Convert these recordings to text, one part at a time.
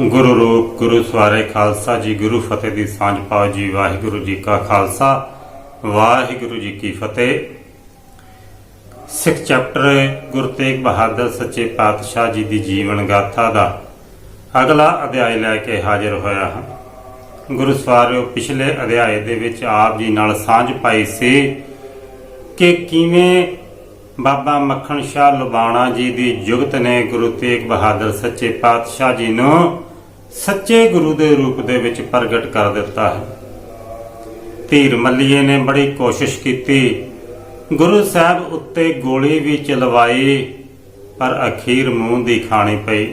ਗੁਰੂ ਰੂਪ, ਗੁਰੂ ਸਵਾਰੇ ਖਾਲਸਾ, ਜੀ ਗੁਰੂ ਫਤਿਹ ਦੀ ਸਾਂਝ ਪਾਓ ਜੀ। ਵਾਹਿਗੁਰੂ ਜੀ ਕਾ ਖਾਲਸਾ, ਵਾਹਿਗੁਰੂ ਜੀ ਕੀ ਫਤਿਹ। ਸਿੱਖ ਚੈਪਟਰ ਗੁਰੂ ਤੇਗ ਬਹਾਦਰ ਸੱਚੇ ਪਾਤਸ਼ਾਹ ਜੀ ਦੀ ਜੀਵਨ ਗਾਥਾ ਦਾ ਅਗਲਾ ਅਧਿਆਇ ਲੈ ਕੇ ਹਾਜ਼ਰ ਹੋਇਆ ਹਾਂ। ਗੁਰੂ ਸਵਾਰਿਓ, ਪਿਛਲੇ ਅਧਿਆਇ ਦੇ ਵਿੱਚ ਆਪ ਜੀ ਨਾਲ ਸਾਂਝ ਪਾਈ ਸੀ ਕਿ ਕਿਵੇਂ ਬਾਬਾ ਮੱਖਣ ਸ਼ਾਹ ਲੁਬਾਣਾ ਜੀ ਦੀ ਜੁਗਤ ਨੇ ਗੁਰੂ ਤੇਗ ਬਹਾਦਰ ਸੱਚੇ ਪਾਤਸ਼ਾਹ ਜੀ ਨੂੰ ਸੱਚੇ ਗੁਰੂ ਦੇ ਰੂਪ ਦੇ ਵਿੱਚ ਪ੍ਰਗਟ ਕਰ ਦਿੱਤਾ ਹੈ। ਧੀਰ ਮੱਲੀਏ ਨੇ ਬੜੀ ਕੋਸ਼ਿਸ਼ ਕੀਤੀ। ਗੁਰੂ ਸਾਹਿਬ ਉੱਤੇ ਗੋਲੀ ਵੀ ਚਲਵਾਈ, ਪਰ ਅਖੀਰ ਮੂੰਹ ਦੀ ਖਾਣੀ ਪਈ।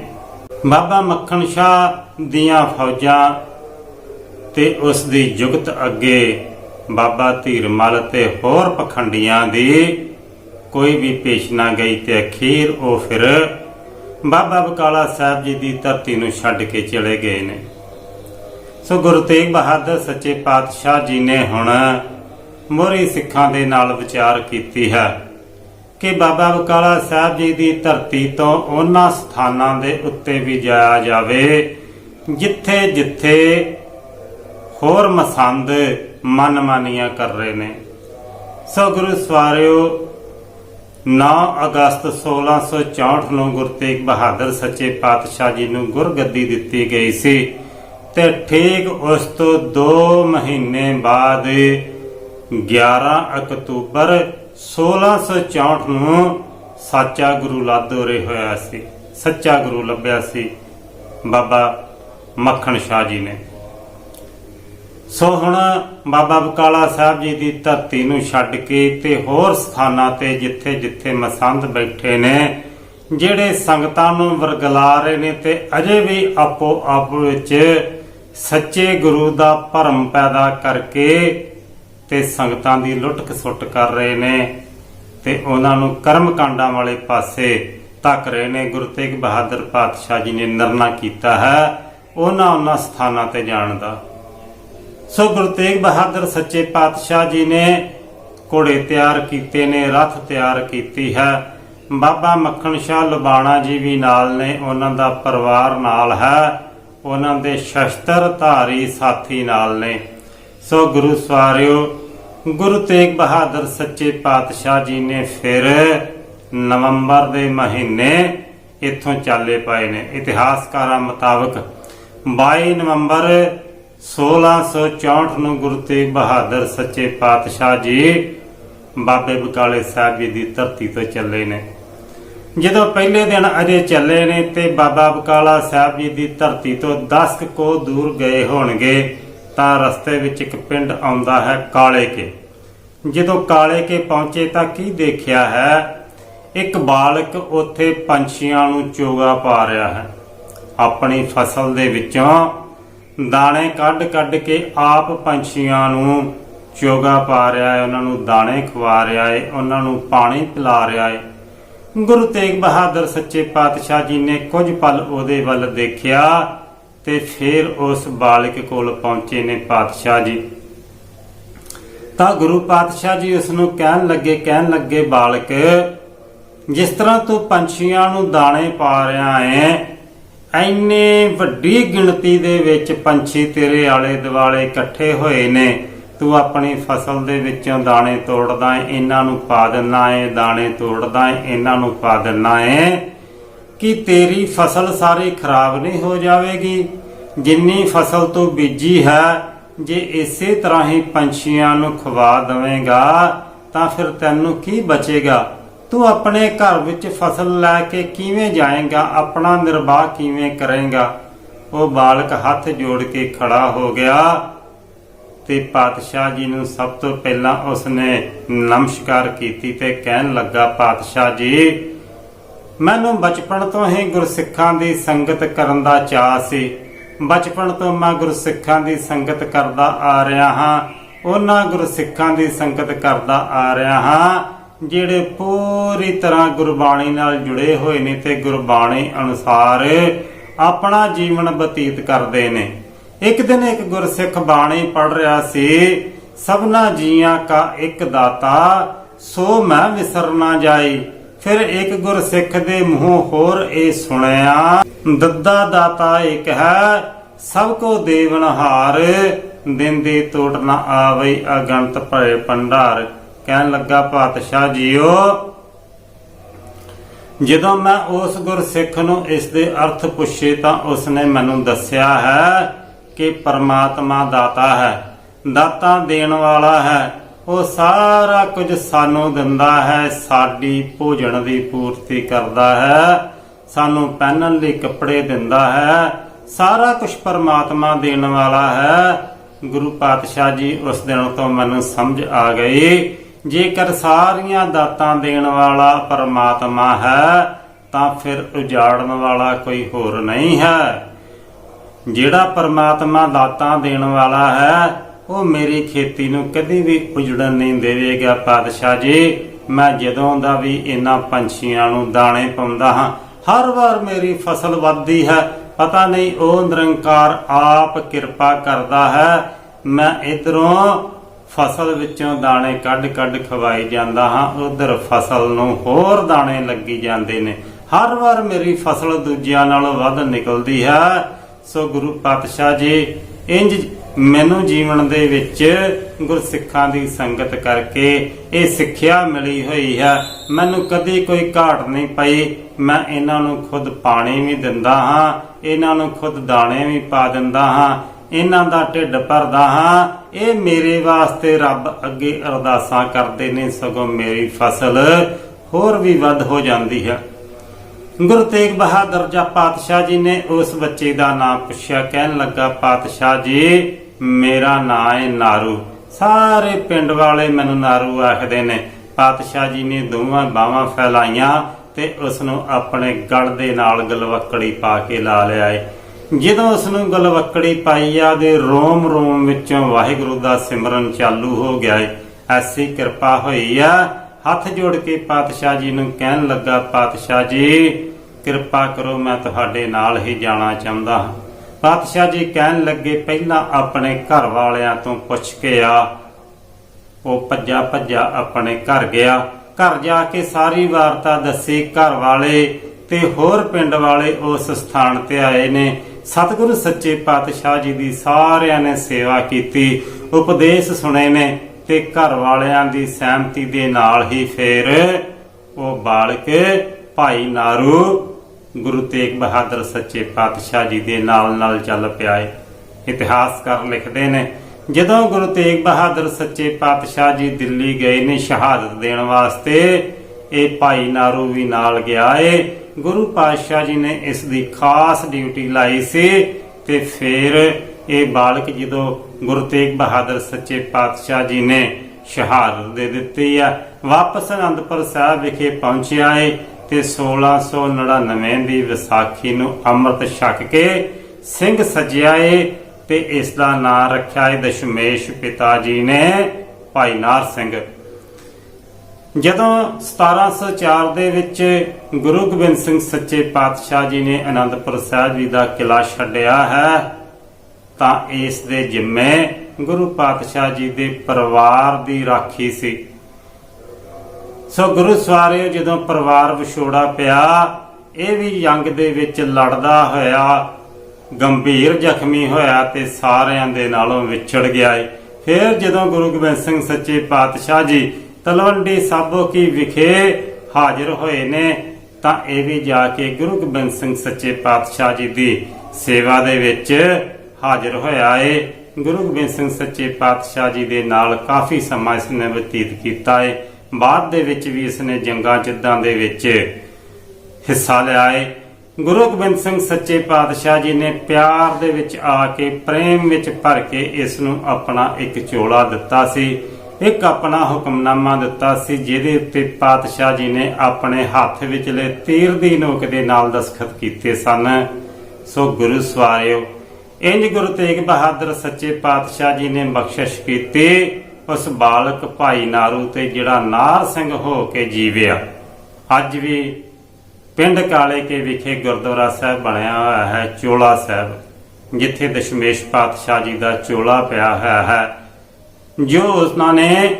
ਬਾਬਾ ਮੱਖਣ ਸ਼ਾਹ ਦੀਆਂ ਫੌਜਾਂ ਤੇ ਉਸ ਦੀ ਜੁਗਤ ਅੱਗੇ ਬਾਬਾ ਧੀਰਮਲ ਤੇ ਹੋਰ ਪਖੰਡੀਆਂ ਦੀ ਕੋਈ ਵੀ ਪੇਸ਼ ਨਾ ਗਈ ਤੇ ਅਖੀਰ ਉਹ ਫਿਰ ਬਾਬਾ ਬਕਾਲਾ ਸਾਹਿਬ ਜੀ ਦੀ ਧਰਤੀ ਨੂੰ ਛੱਡ ਕੇ ਚਲੇ ਗਏ ਨੇ। ਸੋ ਗੁਰੂ ਤੇਗ ਬਹਾਦਰ ਸੱਚੇ ਪਾਤਸ਼ਾਹ ਜੀ ਨੇ ਹੁਣ ਮੋਰੀ ਸਿੱਖਾਂ ਦੇ ਨਾਲ ਵਿਚਾਰ ਕੀਤੀ ਹੈ ਕਿ ਬਾਬਾ ਬਕਾਲਾ ਸਾਹਿਬ ਜੀ ਦੀ ਧਰਤੀ ਤੋਂ ਉਹਨਾਂ ਸਥਾਨਾਂ ਦੇ ਉੱਤੇ ਵੀ ਜਾਇਆ ਜਾਵੇ, ਜਿੱਥੇ ਜਿੱਥੇ ਹੋਰ ਮਸੰਦ ਮਨਮਾਨੀਆਂ ਕਰ ਰਹੇ ਨੇ। ਸੋ ਗੁਰੂ ਸਵਾਰਿਓ 9 ਅਗਸਤ 1664 ਨੂੰ ਗੁਰੂ ਤੇਗ ਬਹਾਦਰ ਸੱਚੇ ਪਾਤਸ਼ਾਹ ਜੀ ਨੂੰ ਗੁਰਗੱਦੀ ਦਿੱਤੀ ਗਈ ਸੀ ਤੇ ਠੀਕ ਉਸ ਤੋਂ 2 ਮਹੀਨੇ ਬਾਅਦ 11 ਅਕਤੂਬਰ 1664 ਨੂੰ ਸੱਚਾ ਗੁਰੂ ਲਾਦੋਰੇ ਹੋਇਆ ਸੀ, ਸੱਚਾ ਗੁਰੂ ਲੱਭਿਆ ਸੀ। ਬਾਬਾ ਮੱਖਣ ਸ਼ਾਹ ਜੀ ਨੇ। ਸੋ ਹੁਣ ਬਾਬਾ ਬਕਾਲਾ ਸਾਹਿਬ ਜੀ ਦੀ ਧਰਤੀ ਨੂੰ ਛੱਡ ਕੇ ਤੇ ਹੋਰ ਸਥਾਨਾਂ ਤੇ ਜਿੱਥੇ ਜਿੱਥੇ ਮਸੰਦ ਬੈਠੇ ਨੇ, ਜਿਹੜੇ ਸੰਗਤਾਂ ਨੂੰ ਵਰਗਲਾ ਰਹੇ ਨੇ ਤੇ ਅਜੇ ਵੀ ਆਪੋ ਆਪ ਵਿੱਚ ਸੱਚੇ ਗੁਰੂ ਦਾ ਭਰਮ ਪੈਦਾ ਕਰਕੇ ਤੇ ਸੰਗਤਾਂ ਦੀ ਲੁੱਟ ਖਸੁੱਟ ਕਰ ਰਹੇ ਨੇ ਤੇ ਉਹਨਾਂ ਨੂੰ ਕਰਮ ਕਾਂਡਾਂ ਵਾਲੇ ਪਾਸੇ ਧੱਕ ਰਹੇ ਨੇ। ਗੁਰੂ ਤੇਗ ਬਹਾਦਰ ਪਾਤਸ਼ਾਹ ਜੀ ਨੇ ਨਿਰਣਾ ਕੀਤਾ ਹੈ ਉਹਨਾਂ ਉਹਨਾਂ ਸਥਾਨਾਂ ਤੇ ਜਾਣ ਦਾ। ਸੋ ਗੁਰੂ ਤੇਗ ਬਹਾਦਰ ਸੱਚੇ ਪਾਤਸ਼ਾਹ ਜੀ ਨੇ ਘੋੜੇ ਤਿਆਰ ਕੀਤੇ ਨੇ, ਰਥ ਤਿਆਰ ਕੀਤੀ ਹੈ। ਬਾਬਾ ਮੱਖਣ ਸ਼ਾਹ ਲੁਬਾਣਾ ਜੀ ਵੀ ਨਾਲ ਨੇ, ਉਹਨਾਂ ਦਾ ਪਰਿਵਾਰ ਨਾਲ ਹੈ। ਉਹਨਾਂ ਦੇ ਸ਼ਸਤਰ ਧਾਰੀ ਸਾਥੀ ਨਾਲ ਨੇ। ਸੋ ਗੁਰੂ ਸਵਾਰਿਓ, ਗੁਰੂ ਤੇਗ ਬਹਾਦਰ ਸੱਚੇ ਪਾਤਸ਼ਾਹ ਜੀ ਨੇ ਫਿਰ ਨਵੰਬਰ ਦੇ ਮਹੀਨੇ ਇੱਥੋਂ ਚਾਲੇ ਪਾਏ ਨੇ। ਇਤਿਹਾਸਕਾਰਾਂ ਮੁਤਾਬਕ 22 ਨਵੰਬਰ 1664 ਨੂੰ ਗੁਰੂ ਤੇਗ ਬਹਾਦਰ ਸੱਚੇ ਪਾਤਸ਼ਾਹ ਜੀ ਬਾਬੇ ਬਕਾਲੇ ਸਾਹਿਬ ਜੀ ਦੀ ਧਰਤੀ ਤੋਂ ਚੱਲੇ ਨੇ। ਜਦੋਂ ਪਹਿਲੇ ਦਿਨ ਅਜੇ ਚੱਲੇ ਨੇ ਤੇ ਬਾਬਾ ਬਕਾਲਾ ਸਾਹਿਬ ਜੀ ਦੀ ਧਰਤੀ ਤੋਂ 10 ਕੋ ਦੂਰ ਗਏ ਹੋਣਗੇ, ਤਾਂ ਰਸਤੇ ਵਿੱਚ ਇੱਕ ਪਿੰਡ ਆਉਂਦਾ ਹੈ ਕਾਲੇ ਕੇ। ਜਦੋਂ ਕਾਲੇ ਕੇ ਪਹੁੰਚੇ ਤਾਂ ਕੀ ਦੇਖਿਆ ਹੈ? ਇੱਕ ਬਾਲਕ ਉੱਥੇ ਪੰਛੀਆਂ ਨੂੰ ਚੋਗਾ ਪਾ ਰਿਹਾ ਹੈ। ਆਪਣੀ ਫਸਲ ਦੇ ਵਿੱਚੋਂ ਦਾਣੇ ਕੱਢ ਕੱਢ ਕੇ ਆਪ ਪੰਛੀਆਂ ਨੂੰ ਚੋਗਾ ਪਾ ਰਿਹਾ ਹੈ, ਉਹਨਾਂ ਨੂੰ ਦਾਣੇ ਖਵਾ ਰਿਹਾ ਹੈ, ਉਹਨਾਂ ਨੂੰ ਪਾਣੀ ਪਿਲਾ ਰਿਹਾ ਹੈ। ਗੁਰੂ ਤੇਗ ਬਹਾਦਰ ਸੱਚੇ ਪਾਤਸ਼ਾਹ ਜੀ ਨੇ ਕੁਝ ਪਲ ਉਹਦੇ ਵੱਲ ਦੇਖਿਆ ਤੇ ਫਿਰ ਉਸ ਬਾਲਕ ਕੋਲ ਪਹੁੰਚੇ ਨੇ ਪਾਤਸ਼ਾਹ ਜੀ। ਤਾਂ ਗੁਰੂ ਪਾਤਸ਼ਾਹ ਜੀ ਉਸ ਨੂੰ ਕਹਿਣ ਲੱਗੇ ਕਹਿਣ ਲੱਗੇ, ਬਾਲਕ, ਜਿਸ ਤਰ੍ਹਾਂ ਤੂੰ ਪੰਛੀਆਂ ਨੂੰ ਦਾਣੇ ਪਾ ਰਿਹਾ ਹੈ ਐਨੇ ਵੱਡੀ ਗਿਣਤੀ ਦੇ ਵਿੱਚ ਪੰਛੀ ਤੇਰੇ ਆਲੇ ਦੁਆਲੇ ਇਕੱਠੇ ਹੋਏ ਨੇ, ਤੂੰ ਆਪਣੀ ਫਸਲ ਦੇ ਵਿੱਚੋਂ ਦਾਣੇ ਤੋੜਦਾ ਹੈ ਇਹਨਾਂ ਨੂੰ ਪਾ ਦਿੰਦਾ ਏ, ਦਾਣੇ ਤੋੜਦਾ ਹੈ ਇਹਨਾਂ ਨੂੰ ਪਾ ਦਿੰਦਾ ਹੈ ਕਿ ਤੇਰੀ ਫਸਲ ਸਾਰੀ ਖਰਾਬ ਨਹੀਂ ਹੋ ਜਾਵੇਗੀ? ਜਿੰਨੀ ਫਸਲ ਤੂੰ ਬੀਜੀ ਹੈ, ਜੇ ਇਸੇ ਤਰ੍ਹਾਂ ਹੀ ਪੰਛੀਆਂ ਨੂੰ ਖਵਾ ਦਵੇਂਗਾ, ਤਾਂ ਫਿਰ ਤੈਨੂੰ ਕੀ ਬਚੇਗਾ? ਤੂੰ ਆਪਣੇ ਘਰ ਵਿੱਚ ਫਸਲ ਲੈ ਕੇ ਕਿਵੇਂ ਜਾਏਗਾ? ਆਪਣਾ ਨਿਰਵਾਹ ਕਿਵੇਂ ਕਰੇਗਾ? ਉਹ ਬਾਲਕ ਹੱਥ ਜੋੜ ਕੇ ਖੜਾ ਹੋ ਗਿਆ ਤੇ ਪਾਤਸ਼ਾਹ ਜੀ ਨੂੰ ਸਭ ਤੋਂ ਪਹਿਲਾਂ ਉਸਨੇ ਨਮਸਕਾਰ ਕੀਤੀ ਤੇ ਕਹਿਣ ਲੱਗਾ, ਪਾਤਸ਼ਾਹ ਜੀ, ਮੈਨੂੰ ਬਚਪਨ ਤੋਂ ਹੀ ਗੁਰਸਿੱਖਾਂ ਦੀ ਸੰਗਤ ਕਰਨ ਦਾ ਚਾਅ ਸੀ। ਬਚਪਨ ਤੋਂ ਮੈਂ ਗੁਰਸਿੱਖਾਂ ਦੀ ਸੰਗਤ ਕਰਦਾ ਆ ਰਿਹਾ ਹਾਂ। ਉਹਨਾਂ ਗੁਰਸਿੱਖਾਂ ਦੀ ਸੰਗਤ ਕਰਦਾ ਆ ਰਿਹਾ ਹਾਂ। ਜਿਹੜੇ ਪੂਰੀ ਤਰ੍ਹਾਂ ਗੁਰਬਾਣੀ ਨਾਲ ਜੁੜੇ ਹੋਏ ਨੇ ਤੇ ਗੁਰਬਾਣੀ ਅਨੁਸਾਰ ਆਪਣਾ ਜੀਵਨ ਬਤੀਤ ਕਰਦੇ ਨੇ। ਇੱਕ ਦਿਨ ਇੱਕ ਗੁਰਸਿੱਖ ਬਾਣੀ ਪੜ ਰਿਹਾ ਸੀ, ਸਭਨਾ ਜੀਆਂ ਕਾ ਇੱਕ ਦਾਤਾ, ਸੋ ਮੈਂ ਵਿਸਰ ਨਾ ਜਾਈ। ਫਿਰ ਇੱਕ ਗੁਰਸਿੱਖ ਦੇ ਮੂੰਹੋਂ ਹੋਰ ਇਹ ਸੁਣਿਆ, ਦੱਦਾ ਦਾਤਾ ਏਕ ਹੈ, ਸਭ ਕੋ ਦੇਵਨਹਾਰ, ਦਿੰਦੇ ਟੋਟ ਨਾ ਆਵੇ ਅਗੰਤ ਭਰੇ ਭੰਡਾਰ। ਕਹਿਣ ਲੱਗਾ, ਪਾਤਸ਼ਾਹ ਜੀਓ, ਜਦੋਂ ਮੈਂ ਉਸ ਗੁਰਸਿੱਖ ਨੂੰ ਇਸ ਦੇ ਅਰਥ ਪੁੱਛੇ ਤਾਂ ਉਸਨੇ ਮੈਨੂੰ ਦੱਸਿਆ ਹੈ ਕਿ ਪਰਮਾਤਮਾ ਦਾਤਾ ਹੈ, ਦਾਤਾ ਦੇਣ ਵਾਲਾ ਹੈ। ਉਹ ਸਾਰਾ ਕੁਝ ਸਾਨੂੰ ਦਿੰਦਾ ਹੈ, ਸਾਡੀ ਭੋਜਨ ਦੀ ਪੂਰਤੀ ਕਰਦਾ ਹੈ, ਸਾਨੂੰ ਪਹਿਨਣ ਲਈ ਕੱਪੜੇ ਦਿੰਦਾ ਹੈ, ਸਾਰਾ ਕੁਝ ਪਰਮਾਤਮਾ ਦੇਣ ਵਾਲਾ ਹੈ। ਗੁਰੂ ਪਾਤਸ਼ਾਹ ਜੀ ਉਸ ਦਿਨ ਤੋਂ ਮੈਨੂੰ ਸਮਝ ਆ ਗਈ ਜੇਕਰ ਸਾਰੀਆਂ ਦਾਤਾਂ ਦੇਣ ਵਾਲਾ ਪਰਮਾਤਮਾ ਹੈ, ਤਾਂ ਫਿਰ ਉਜਾੜਨ ਵਾਲਾ ਕੋਈ ਹੋਰ ਨਹੀਂ ਹੈ। ਜਿਹੜਾ ਪਰਮਾਤਮਾ ਦਾਤਾਂ ਦੇਣ ਵਾਲਾ ਹੈ, ਉਹ ਮੇਰੀ ਖੇਤੀ ਨੂੰ ਕਦੀ ਵੀ ਉਜੜਨ ਨਹੀਂ ਦੇਵੇਗਾ। ਪਾਤਸ਼ਾਹ ਜੀ, ਮੈਂ ਜਦੋਂ ਦਾ ਵੀ ਇਹਨਾਂ ਪੰਛੀਆਂ ਨੂੰ ਦਾਣੇ ਪਾਉਂਦਾ ਹਾਂ, ਹਰ ਵਾਰ ਮੇਰੀ ਫਸਲ ਵੱਧਦੀ ਹੈ। ਪਤਾ ਨਹੀਂ ਉਹ ਨਿਰੰਕਾਰ ਆਪ ਕਿਰਪਾ ਕਰਦਾ ਹੈ। ਮੈਂ ਇਧਰੋਂ ਫਸਲ ਵਿੱਚੋਂ ਦਾਣੇ ਕੱਢ ਕੱਢ ਖਵਾਈ ਜਾਂਦਾ ਹਾਂ, ਉਧਰ ਫਸਲ ਨੂੰ ਹੋਰ ਦਾਣੇ ਲੱਗੀ ਜਾਂਦੇ ਨੇ। ਹਰ ਵਾਰ ਮੇਰੀ ਫਸਲ ਦੂਜਿਆਂ ਨਾਲੋਂ ਵੱਧ ਨਿਕਲਦੀ ਹੈ। ਸੋ ਗੁਰੂ ਪਾਤਸ਼ਾਹ ਜੀ, ਇੰਜ ਮੈਨੂੰ ਜੀਵਨ ਦੇ ਵਿੱਚ ਗੁਰਸਿੱਖਾਂ ਦੀ ਸੰਗਤ ਕਰਕੇ ਇਹ ਸਿੱਖਿਆ ਮਿਲੀ ਹੋਈ ਹੈ। ਮੈਨੂੰ ਕਦੇ ਕੋਈ ਘਾਟ ਨਹੀਂ ਪਈ। ਮੈਂ ਇਹਨਾਂ ਨੂੰ ਖੁਦ ਪਾਣੀ ਵੀ ਦਿੰਦਾ ਹਾਂ, ਇਹਨਾਂ ਨੂੰ ਖੁਦ ਦਾਣੇ ਵੀ ਪਾ ਦਿੰਦਾ ਹਾਂ। ਇਹਨਾਂ ਦਾ ਢਿੱਡ ਭਰਦਾ ਹਾਂ। ਇਹ ਮੇਰੇ ਵਾਸਤੇ ਰੱਬ ਅੱਗੇ ਅਰਦਾਸਾਂ ਕਰਦੇ ਨੇ, ਸਗੋਂ ਮੇਰੀ ਫਸਲ ਹੋਰ ਵੀ ਵੱਧ ਹੋ ਜਾਂਦੀ ਹੈ। ਗੁਰੂ ਤੇਗ ਬਹਾਦਰ ਜੀ ਪਾਤਸ਼ਾਹ ਜੀ ਨੇ ਉਸ ਬੱਚੇ ਦਾ ਨਾਮ ਪੁੱਛਿਆ, ਕਹਿਣ ਲੱਗਾ, ਪਾਤਸ਼ਾਹ ਜੀ, ਮੇਰਾ ਨਾਂ ਹੈ ਨਾਰੂ। ਸਾਰੇ ਪਿੰਡ ਵਾਲੇ ਮੈਨੂੰ ਨਾਰੂ ਆਖਦੇ ਨੇ। ਪਾਤਸ਼ਾਹ ਜੀ ਨੇ ਦੋਵਾਂ ਬਾਹਾਂ ਫੈਲਾਈਆਂ ਤੇ ਉਸ ਨੂੰ ਆਪਣੇ ਗਲ ਦੇ ਨਾਲ ਗਲਵਕੜੀ ਪਾ ਕੇ ਲਾ ਲਿਆ ਏ ਜਦੋਂ ਉਸ ਨੂੰ ਗਲਵੱਕੜੀ ਪਾਈ ਆ ਦੇ ਰੋਮ ਰੋਮ ਵਿੱਚੋਂ ਵਾਹਿਗੁਰੂ ਦਾ ਸਿਮਰਨ ਚਾਲੂ ਹੋ ਗਿਆ ਐਸੀ ਕਿਰਪਾ ਹੋਈ ਆ। ਹੱਥ ਜੋੜ ਕੇ ਪਾਤਸ਼ਾਹ ਜੀ ਨੂੰ ਕਹਿਣ ਲੱਗਾ, ਪਾਤਸ਼ਾਹ ਜੀ, ਕਿਰਪਾ ਕਰੋ, ਮੈਂ ਤੁਹਾਡੇ ਨਾਲ ਹੀ ਜਾਣਾ ਚਾਹੁੰਦਾ ਹਾਂ। ਪਾਤਸ਼ਾਹ ਜੀ ਕਹਿਣ ਲੱਗੇ, ਪਹਿਲਾਂ ਆਪਣੇ ਘਰ ਵਾਲਿਆਂ ਤੋਂ ਪੁੱਛ ਕੇ ਆ। ਉਹ ਭੱਜਾ ਭੱਜਾ ਆਪਣੇ ਘਰ ਗਿਆ। ਘਰ ਜਾ ਕੇ ਸਾਰੀ ਵਾਰਤਾ ਦੱਸੀ, ਘਰ ਵਾਲੇ ਤੇ ਹੋਰ ਪਿੰਡ ਵਾਲੇ ਉਸ ਸਥਾਨ ਤੇ ਆਏ ਨੇ। ਸਤਿਗੁਰੂ ਸੱਚੇ ਪਾਤਸ਼ਾਹ ਜੀ ਦੀ ਸਾਰਿਆਂ ਨੇ ਸੇਵਾ ਕੀਤੀ, ਉਪਦੇਸ਼ ਸੁਣੇ ਨੇ ਤੇ ਘਰ ਵਾਲਿਆਂ ਦੀ ਸਹਿਮਤੀ ਦੇ ਨਾਲ ਹੀ ਫੇਰ ਉਹ ਬਾਲਕ ਭਾਈ ਨਾਰੂ, ਗੁਰੂ ਤੇਗ ਬਹਾਦਰ ਸੱਚੇ ਪਾਤਸ਼ਾਹ ਜੀ ਦੇ ਨਾਲ ਨਾਲ ਚੱਲ ਪਿਆ ਏ। ਇਤਿਹਾਸਕਾਰ ਲਿਖਦੇ ਨੇ, ਜਦੋਂ ਗੁਰੂ ਤੇਗ ਬਹਾਦਰ ਸੱਚੇ ਪਾਤਸ਼ਾਹ ਜੀ ਦਿੱਲੀ ਗਏ ਨੇ ਸ਼ਹਾਦਤ ਦੇਣ ਵਾਸਤੇ, ਇਹ ਭਾਈ ਨਾਰੂ ਵੀ ਨਾਲ ਗਿਆ ਏ। ਗੁਰੂ ਪਾਤਸ਼ਾਹ ਜੀ ਨੇ ਇਸ ਦੀ ਖਾਸ ਡਿਊਟੀ ਲਾਈ ਸੀ ਤੇ ਫਿਰ ਇਹ ਬਾਲਕ ਜਦੋਂ ਗੁਰੂ ਤੇਗ ਬਹਾਦਰ ਸੱਚੇ ਪਾਤਸ਼ਾਹ ਜੀ ਨੇ ਸ਼ਹਾਦਤ ਦੇ ਦਿੱਤੀ ਆ, ਵਾਪਸ ਅਨੰਦਪੁਰ ਸਾਹਿਬ ਵਿਖੇ ਪਹੁੰਚਿਆ ਏ ਤੇ 1699 ਦੀ ਵਿਸਾਖੀ ਨੂੰ ਅੰਮ੍ਰਿਤ ਛਕ ਕੇ ਸਿੰਘ ਸਜਿਆ ਏ ਤੇ ਇਸ ਦਾ ਨਾਂ ਰੱਖਿਆ ਏ ਦਸ਼ਮੇਸ਼ ਪਿਤਾ ਜੀ ਨੇ, ਭਾਈ ਨਾਰ ਸਿੰਘ। ਜਦੋਂ 1704 ਦੇ ਵਿੱਚ ਗੁਰੂ ਗੋਬਿੰਦ ਸਿੰਘ ਸੱਚੇ ਪਾਤਸ਼ਾਹ ਜੀ ਨੇ ਅਨੰਦਪੁਰ ਸਾਹਿਬ ਜੀ ਦਾ ਕਿਲਾ ਛੱਡਿਆ ਹੈ, ਤਾਂ ਇਸ ਦੇ ਜਿੰਮੇ ਗੁਰੂ ਪਾਤਸ਼ਾਹ ਜੀ ਦੇ ਪਰਿਵਾਰ ਦੀ ਰਾਖੀ ਸੀ। ਸੋ ਗੁਰੂ ਸਵਾਰਿਓ, ਜਦੋਂ ਪਰਿਵਾਰ ਵਿਛੋੜਾ ਪਿਆ, ਇਹ ਵੀ ਜੰਗ ਦੇ ਵਿੱਚ ਲੜਦਾ ਹੋਇਆ, ਗੰਭੀਰ ਜ਼ਖਮੀ ਹੋਇਆ ਤੇ ਸਾਰਿਆਂ ਦੇ ਨਾਲੋਂ ਵਿਛੜ ਗਿਆ ਏ। ਫਿਰ ਜਦੋਂ ਗੁਰੂ ਗੋਬਿੰਦ ਸਿੰਘ ਸੱਚੇ ਪਾਤਸ਼ਾਹ ਜੀ ਤਲਵੰਡੀ ਸਾਬੋ ਕੀ ਵਿਖੇ ਹਾਜ਼ਰ ਹੋਏ ਨੇ, ਤਾਂ ਇਹ ਵੀ ਜਾ ਕੇ ਗੁਰੂ ਗੋਬਿੰਦ ਸਿੰਘ ਸੱਚੇ ਪਾਤਸ਼ਾਹ ਜੀ ਦੀ ਸੇਵਾ ਦੇ ਵਿੱਚ ਹਾਜ਼ਰ ਹੋਇਆ ਏ। ਗੁਰੂ ਗੋਬਿੰਦ ਸਿੰਘ ਸੱਚੇ ਪਾਤਸ਼ਾਹ ਜੀ ਦੇ ਨਾਲ ਕਾਫੀ ਸਮਾਂ ਇਸਨੇ ਬਤੀਤ ਕੀਤਾ ਏ। ਬਾਅਦ ਦੇ ਵਿੱਚ ਵੀ ਇਸਨੇ ਜੰਗਾਂ ਜਿੱਦਾਂ ਦੇ ਵਿੱਚ ਹਿੱਸਾ ਲਿਆ ਏ। ਗੁਰੂ ਗੋਬਿੰਦ ਸਿੰਘ ਸੱਚੇ ਪਾਤਸ਼ਾਹ ਜੀ ਨੇ ਪਿਆਰ ਦੇ ਵਿੱਚ ਆ ਕੇ ਪ੍ਰੇਮ ਵਿੱਚ ਭਰ ਕੇ ਇਸ ਨੂੰ ਆਪਣਾ ਇੱਕ ਚੋਲਾ ਦਿੱਤਾ ਸੀ। ਇੱਕ ਆਪਣਾ ਹੁਕਮਨਾਮਾ ਦਿੱਤਾ ਸੀ, ਜਿਹਦੇ ਉੱਤੇ ਪਾਤਸ਼ਾਹ ਜੀ ਨੇ ਆਪਣੇ ਹੱਥ ਵਿਚਲੇ ਤੀਰ ਦੀ ਨੋਕ ਦੇ ਨਾਲ ਦਸਖਤ ਕੀਤੇ ਸਨ। ਸੋ ਗੁਰੂ ਸਵਾਰਿਓ, ਇੰਜ ਗੁਰੂ ਤੇਗ ਬਹਾਦਰ ਸੱਚੇ ਪਾਤਸ਼ਾਹ ਜੀ ਨੇ ਬਖਸ਼ਿਸ਼ ਕੀਤੀ, ਉਸ ਬਾਲਕ ਭਾਈ ਨਾਰੂ ਤੇ ਜਿਹੜਾ ਨਾਰ ਸਿੰਘ ਹੋ ਕੇ ਜੀਵਿਆ। ਅੱਜ ਵੀ ਪਿੰਡ ਕਾਲੇ ਕੇ ਵਿਖੇ ਗੁਰਦੁਆਰਾ ਸਾਹਿਬ ਬਣਿਆ ਹੋਇਆ ਹੈ, ਚੋਲਾ ਸਾਹਿਬ, ਜਿੱਥੇ ਦਸ਼ਮੇਸ਼ ਪਾਤਸ਼ਾਹ ਜੀ ਦਾ ਚੋਲਾ ਪਿਆ ਹੋਇਆ ਹੈ। ਜੋ ਉਸਨਾਂ ਨੇ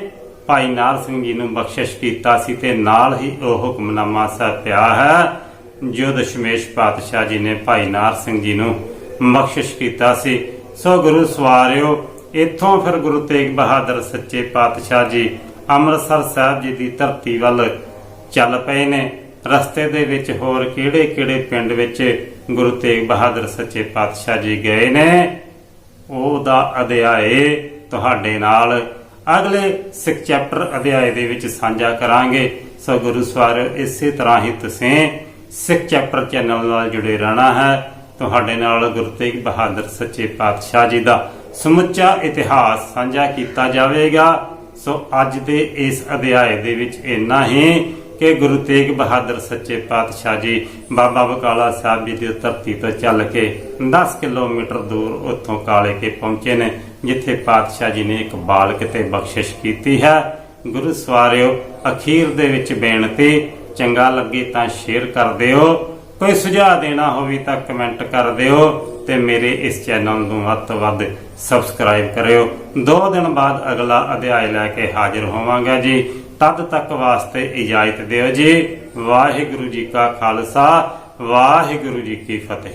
ਭਾਈ ਨਾਰ ਸਿੰਘ ਜੀ ਨੂੰ ਬਖਸ਼ਿਸ਼ ਕੀਤਾ ਸੀ ਤੇ ਨਾਲ ਹੀ ਉਹ ਹੁਕਮਨਾਮਾ ਸਾਹਿਬ ਪਿਆ ਹੈ ਜੋ ਦਸ਼ਮੇਸ਼ ਪਾਤਸ਼ਾਹ ਜੀ ਨੇ ਭਾਈ ਨਾਰ ਸਿੰਘ ਜੀ ਨੂੰ ਬਖਸ਼ਿਸ਼ ਕੀਤਾ ਸੀ। ਸੋ ਗੁਰੂ ਸਵਾਰਿਓ, ਇੱਥੋਂ ਫਿਰ ਗੁਰੂ ਤੇਗ ਬਹਾਦਰ ਸੱਚੇ ਪਾਤਸ਼ਾਹ ਜੀ ਅੰਮ੍ਰਿਤਸਰ ਸਾਹਿਬ ਜੀ ਦੀ ਧਰਤੀ ਵੱਲ ਚੱਲ ਪਏ ਨੇ। ਰਸਤੇ ਦੇ ਵਿੱਚ ਹੋਰ ਕਿਹੜੇ-ਕਿਹੜੇ ਪਿੰਡ ਵਿੱਚ ਗੁਰੂ ਤੇਗ ਬਹਾਦਰ ਸੱਚੇ ਪਾਤਸ਼ਾਹ ਜੀ ਗਏ ਨੇ? ਉਹਦਾ ਅਧਿਆਏ ਤੁਹਾਡੇ ਨਾਲ ਅਗਲੇ ਸਿੱਖ ਚੈਪਟਰ ਅਧਿਆਏ ਦੇ ਵਿੱਚ ਸਾਂਝਾ ਕਰਾਂਗੇ। ਸੋ ਗੁਰੂ ਸਵਾਰਿਓ ਇਸੇ ਤਰ੍ਹਾਂ ਹੀ ਤੁਸੀਂ ਸਿੱਖ ਚੈਪਟਰ ਚੈਨਲ ਨਾਲ ਜੁੜੇ ਰਹਿਣਾ ਹੈ। ਤੁਹਾਡੇ ਨਾਲ ਗੁਰੂ ਤੇਗ ਬਹਾਦਰ ਸੱਚੇ ਪਾਤਸ਼ਾਹ ਜੀ ਦਾ ਸਮੁੱਚਾ ਇਤਿਹਾਸ ਸਾਂਝਾ ਕੀਤਾ ਜਾਵੇਗਾ। ਸੋ ਅੱਜ ਦੇ ਇਸ ਅਧਿਆਏ ਦੇ ਵਿੱਚ ਇੰਨਾ ਹੀ ਕਿ ਗੁਰੂ ਤੇਗ ਬਹਾਦਰ ਸੱਚੇ ਪਾਤਸ਼ਾਹ ਜੀ ਬਾਬਾ ਬਕਾਲਾ ਸਾਹਿਬ ਜੀ ਦੀ ਧਰਤੀ ਤੋਂ ਚੱਲ ਕੇ 10 ਕਿਲੋਮੀਟਰ ਦੂਰ ਉੱਥੋਂ ਕਾਲੇ ਕੇ ਪਹੁੰਚੇ ਨੇ। ਜਿੱਥੇ ਪਾਤਸ਼ਾਹ ਜੀ ਨੇ ਇੱਕ ਬਾਲਕ ਤੇ ਬਖਸ਼ਿਸ਼ ਕੀਤੀ ਹੈ, ਗੁਰੂ ਸਵਾਰਿਓ, ਅਖੀਰ ਦੇ ਵਿੱਚ ਬੇਨਤੀ ਚੰਗਾ ਲੱਗੇ ਤਾਂ ਸ਼ੇਅਰ ਕਰ ਦਿਓ। ਕੋਈ ਸੁਝਾਅ ਦੇਣਾ ਹੋਵੇ ਤਾਂ ਕਮੈਂਟ ਕਰ ਦਿਓ ਤੇ ਮੇਰੇ ਇਸ ਚੈਨਲ ਨੂੰ ਵੱਧ ਤੋਂ ਵੱਧ ਸਬਸਕ੍ਰਾਈਬ ਕਰਿਓ। ਦੋ ਦਿਨ ਬਾਅਦ ਅਗਲਾ ਅਧਿਆਇ ਲੈ ਕੇ ਹਾਜ਼ਰ ਹੋਵਾਂਗਾ ਜੀ। ਤਦ ਤੱਕ ਵਾਸਤੇ ਇਜਾਜ਼ਤ ਦਿਓ ਜੀ। ਵਾਹਿਗੁਰੂ ਜੀ ਕਾ ਖਾਲਸਾ, ਵਾਹਿਗੁਰੂ ਜੀ ਕੀ ਫਤਿਹ।